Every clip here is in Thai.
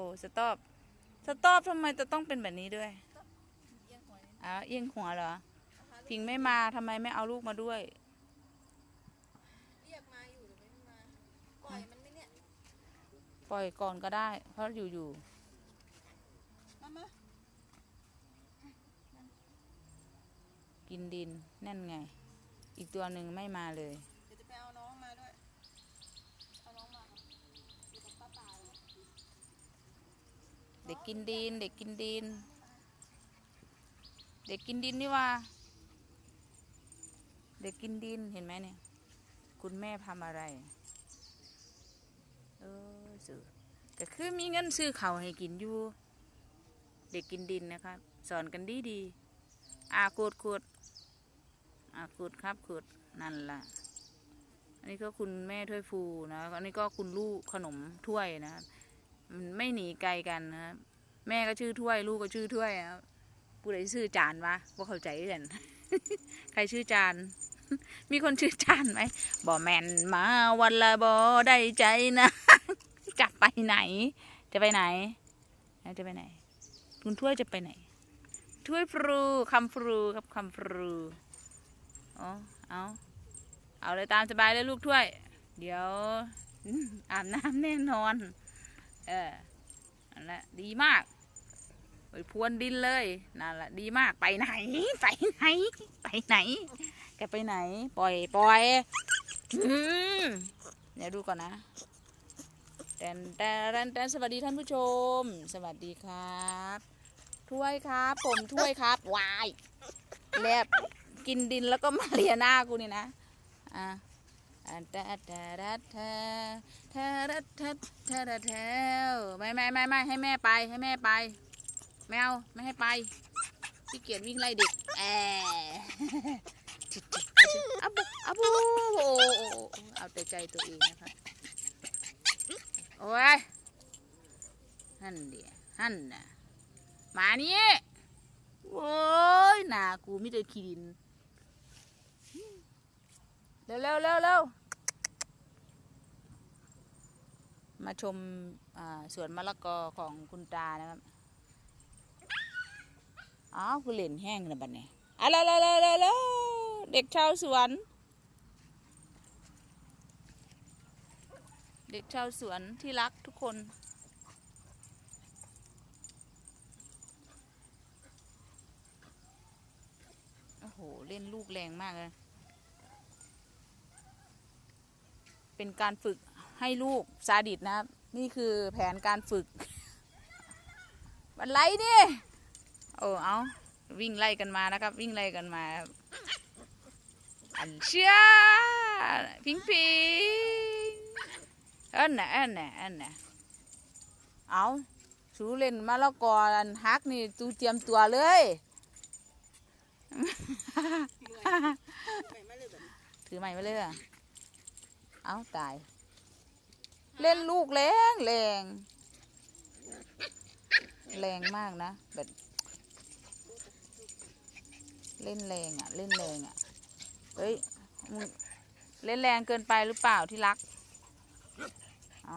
อ้สต็อปสต็อปทำไมจะต้องเป็นแบบนี้ด้วยเอียงหัวนิดอ้าวเอียงหัวเหรอนะคะพิงไม่มาทำไมไม่เอาลูกมาด้วย เรียกมาอยู่แต่ไม่มา ปล่อยมันไหม่เนี่ย ปล่อยก่อนก็ได้ เพราะอยู่อยู่มามาๆกินดิน นั่นไง อีกตัวหนึ่งไม่มาเลย เดี๋ยวจะไปเอาน้องมาด้วยเอาน้องมาอยู่กับป้าตายเลย เด็กกินดิน เด็กกินดิน เด็กกินดินนี่ว่า เด็กกินดินเห็นไหมเนี่ย คุณแม่ทำอะไร เออสื่อก็คือมีเงินซื้อเขาให้กินอยู่ เด็กกินดินนะครับ สอนกันดีดีอาขุดขุดอาขุดครับขุดนั่นล่ะอันนี้ก็คุณแม่ถ้วยฟูนะ อันนี้ก็คุณลูกขนมถ้วยนะครับ มันไม่หนีไกลกันนะครับแม่ก็ชื่อถ้วย ลูกก็ชื่อถ้วยครับผู้ใดชื่อจานวะว่าเข้าใจกันใครชื่อจาน มีคนชื่อจานไหมบ่แมนมาวันละบ่ได้ใจนะจะไปไหน จะไปไหนจะไปไหน คุณถ้วยจะไปไหน ถ้วยฟรูคำฟรูครับคำฟรูอ๋อเอาเอาเลยตามสบายเลยลูกถ้วย เดี๋ยวอาบน้ำแน่นอน เออนั่นแหละดีมากไปพรวนดินเลยนั่นแหละดีมากไปไหน ไปไหน ไปไหน แกไปไหน ปล่อยปล่อยเดี๋ยวดูก่อนนะแตนแตนแตนสวัสดีท่านผู้ชม สวัสดีครับ ถ้วยครับ ผมถ้วยครับวายแลบกินดินแล้วก็มาเลียหน้ากูนี่นะอะ อะแตะตะแตะแตะแทะแทะแทแทะแทะแทไม่ไม่ไม่ไม่ให้แม่ไปให้แม่ไปไม่เอาไม่ให้ไปขี้เกียจวิ่งไล่เด็กแออาบูอาบูอ้โอ้โอ้เอาแต่ใจตัวเองนะครับโอ้ยหั่นเดียหั่นน่ะมานี่โอ้ยหนากูไม่ได้ขี้ดิน ร็วเร็วเร็วเร็วมาชมสวนมะละกอของคุณตานะครับอ้าวคือเล่นแห้งนะบัดนี้อะไรอะไรอะไรเด็กชาวสวน เด็กชาวสวนที่รักทุกคนโอ้โห เล่นลูกแรงมากเลย เป็นการฝึกให้ลูกซาดิสนะครับ นี่คือแผนการฝึกมันไล่ดิโอ้เอาวิ่งไล่กันมานะครับ วิ่งไล่กันมาครับอันเชียพิงพิงเอันน่ะเอันน่ะเอันน่ะเอาสูเล่นมาแล้วกออันฮักนี่ตูเตรียมตัวเลยไปมาเลยแบบถือไม้มาเลยอะ เอาตาย เล่นลูกแรงแรง แรงมากนะแบบเล่นแรงอะ เล่นแรงอะ เฮ้ยมึงเล่นแรงเกินไปหรือเปล่าที่รักเอ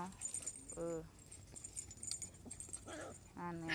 เอออันไง